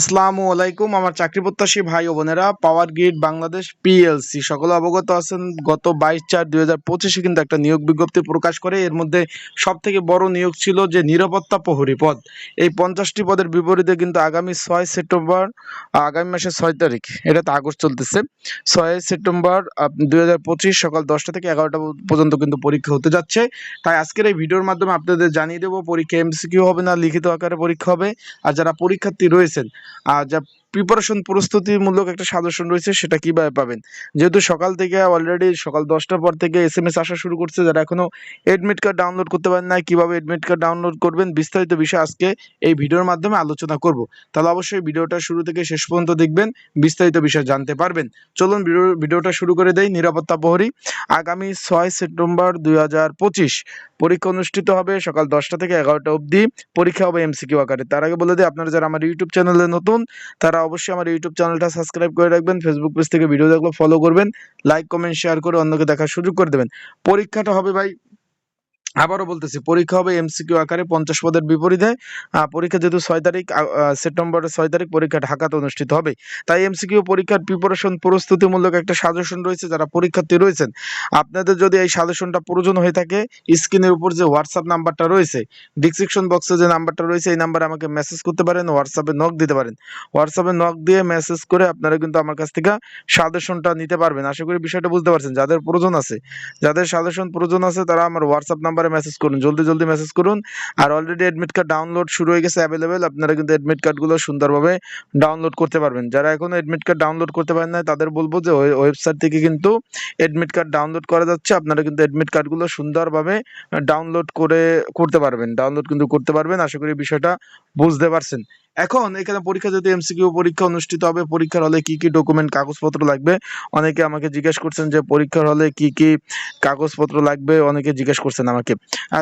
আসসালামু আলাইকুম, আমার চাকরি প্রত্যাশী ভাই ও বোনেরা পাওয়ার গ্রিড বাংলাদেশ পিএলসি সকলে অবগত আছেন, গত বাইশ চার দুই হাজার পঁচিশে কিন্তু একটা নিয়োগ বিজ্ঞপ্তি প্রকাশ করে। এর মধ্যে সব থেকে বড় নিয়োগ ছিল যে নিরাপত্তা প্রহরী পদ। এই পঞ্চাশটি পদের বিপরীতে কিন্তু আগামী ছয় সেপ্টেম্বর আগামী মাসের ছয় তারিখ, এটা তো আগস্ট চলতেছে, ছয় সেপ্টেম্বর দুই হাজার পঁচিশ সকাল দশটা থেকে এগারোটা পর্যন্ত কিন্তু পরীক্ষা হতে যাচ্ছে। তাই আজকের এই ভিডিওর মাধ্যমে আপনাদের জানিয়ে দেবো, পরীক্ষা এমসিকিউ হবে না, লিখিত আকারে পরীক্ষা হবে। আর যারা পরীক্ষার্থী রয়েছেন আর যা প্রিপারেশন প্রস্তুতিমূলক একটা সাজেশন রয়েছে, সেটা কীভাবে পাবেন? যেহেতু সকাল থেকে অলরেডি সকাল দশটার পর থেকে এস এম এস আসা শুরু করছে, যারা এখনও এডমিট কার্ড ডাউনলোড করতে পারেন না কীভাবে এডমিট কার্ড ডাউনলোড করবেন, বিস্তারিত বিষয় আজকে এই ভিডিওর মাধ্যমে আলোচনা করব। তাহলে অবশ্যই ভিডিওটা শুরু থেকে শেষ পর্যন্ত দেখবেন, বিস্তারিত বিষয় জানতে পারবেন। চলুন ভিডিও, ভিডিওটা শুরু করে দেই, নিরাপত্তা প্রহরী। আগামী ছয় সেপ্টেম্বর দুই হাজার পঁচিশ, পরীক্ষা অনুষ্ঠিত হবে সকাল দশটা থেকে এগারোটা অবধি, পরীক্ষা হবে এমসিকিউ আকারে। তার আগে বলে দিই, আপনারা যারা আমার ইউটিউব চ্যানেলে নতুন, তারা অবশ্যই আমার ইউটিউব চ্যানেলটা সাবস্ক্রাইব করে রাখবেন ফেসবুক পেজ থেকে ভিডিও দেখলে ফলো করবেন লাইক কমেন্ট শেয়ার করে অন্যকে দেখার সুযোগ করে দেবেন। পরীক্ষাটা হবে ভাই আবারও বলতেছি, পরীক্ষা হবে এমসিকিউ আকারে পঞ্চাশ পদের বিপরীতে। পরীক্ষা যেহেতু ছয় তারিখ সেপ্টেম্বরের ছয় তারিখ পরীক্ষা ঢাকাতে অনুষ্ঠিত হবে। তাই এমসিকিউ পরীক্ষার প্রিপারেশন প্রস্তুতিমূলক একটা সাজেশন রয়েছে যারা পরীক্ষার্থী রয়েছেন। আপনাদের যদি এই সাজেশনটা প্রয়োজন হয়ে থাকে, স্ক্রিনের উপর যে হোয়াটসঅ্যাপ নাম্বারটা রয়েছে ডিসক্রিপশন বক্সে যে নাম্বারটা রয়েছে, এই নাম্বারে আমাকে মেসেজ করতে পারেন হোয়াটসঅ্যাপে নক দিতে পারেন। হোয়াটসঅ্যাপে নক দিয়ে মেসেজ করে আপনারা কিন্তু আমার কাছ থেকে সাজেশনটা নিতে পারবেন। আশা করি বিষয়টা বুঝতে পারছেন। যাদের প্রয়োজন আছে, যাদের সাজেশন প্রয়োজন আছে, তারা আমার হোয়াটসঅ্যাপ নাম্বারে মেসেজ করুন। জলদি জলদি মেসেজ করুন। আর অলরেডি অ্যাডমিট কার্ড ডাউনলোড শুরু হয়ে গেছে অ্যাভেলেবেল আপনারা কিন্তু অ্যাডমিট কার্ডগুলো সুন্দরভাবে ডাউনলোড করতে পারবেন। যারা এখনও অ্যাডমিট কার্ড ডাউনলোড করতে পারেন না তাদের বলব যে ওয়েবসাইট থেকে কিন্তু অ্যাডমিট কার্ড ডাউনলোড করা যাচ্ছে। আপনারা কিন্তু অ্যাডমিট কার্ডগুলো সুন্দরভাবে ডাউনলোড করে, করতে পারবেন। ডাউনলোড কিন্তু করতে পারবেন। আশা করি বিষয়টা বুঝতে পারছেন। এখন এখানে পরীক্ষা যদি এমসিকিউ পরীক্ষা অনুষ্ঠিত হবে, পরীক্ষার হলে কি কি ডকুমেন্ট কাগজপত্র লাগবে? অনেকে আমাকে জিজ্ঞেস করছেন যে পরীক্ষার হলে কি কি কাগজপত্র লাগবে? অনেকে জিজ্ঞেস করছেন আমাকে।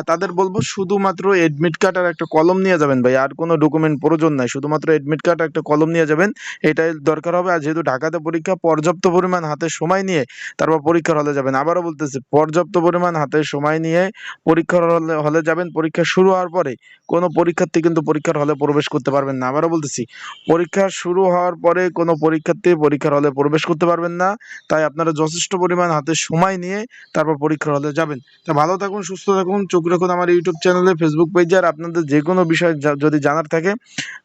তাদের বলব শুধুমাত্র এডমিট কার্ড আর একটা কলম নিয়ে যাবেন ভাই। আর কোনো ডকুমেন্ট প্রয়োজন নাই। শুধুমাত্র এডমিট কার্ড আর একটা কলম নিয়ে যাবেন। এটাই দরকার হবে। আর যেহেতু ঢাকাতে পরীক্ষা, পর্যাপ্ত পরিমাণ হাতে সময় নিয়ে তারপর পরীক্ষার হলে যাবেন। আবারও বলতেছি, পর্যাপ্ত পরিমাণ হাতে সময় নিয়ে পরীক্ষার হলে হলে যাবেন। পরীক্ষা শুরু হওয়ার পরে কোনো পরীক্ষার্থী কিন্তু পরীক্ষার হলে প্রবেশ করতে পারবেন না। আবারও বলতেছি, পরীক্ষা শুরু হওয়ার পরে কোনো পরীক্ষার্থী পরীক্ষার হলে প্রবেশ করতে পারবেন না। তাই আপনারা যথেষ্ট পরিমাণ হাতে সময় নিয়ে তারপর পরীক্ষার হলে যাবেন। তা ভালো থাকুন, সুস্থ থাকুন, চোখ রাখুন আমার ইউটিউব চ্যানেলে ফেসবুক পেজে আর আপনাদের যে কোনো বিষয় যদি জানার থাকে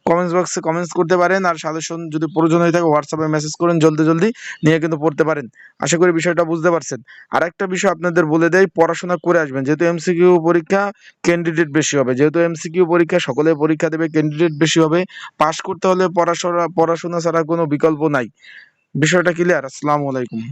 কমেন্টস বক্সে কমেন্টস করতে পারেন। আর সাজেশন যদি প্রয়োজন হয়ে থাকে হোয়াটসঅ্যাপে মেসেজ করেন, জলদি জলদি নিয়ে কিন্তু পড়তে পারেন। আশা করি বিষয়টা বুঝতে পারছেন। আর একটা বিষয় আপনাদের বলে দেয় পড়াশোনা করে আসবেন। যেহেতু এমসিকিউ পরীক্ষা ক্যান্ডিডেট বেশি হবে, যেহেতু এমসিকিউ পরীক্ষা সকলে পরীক্ষা দেবে ক্যান্ডিডেট বেশি হবে পাশ করতে হলে পড়াশোনা পড়াশোনা ছাড়া কোনো বিকল্প নাই। বিষয়টা ক্লিয়ার আসসালামু আলাইকুম।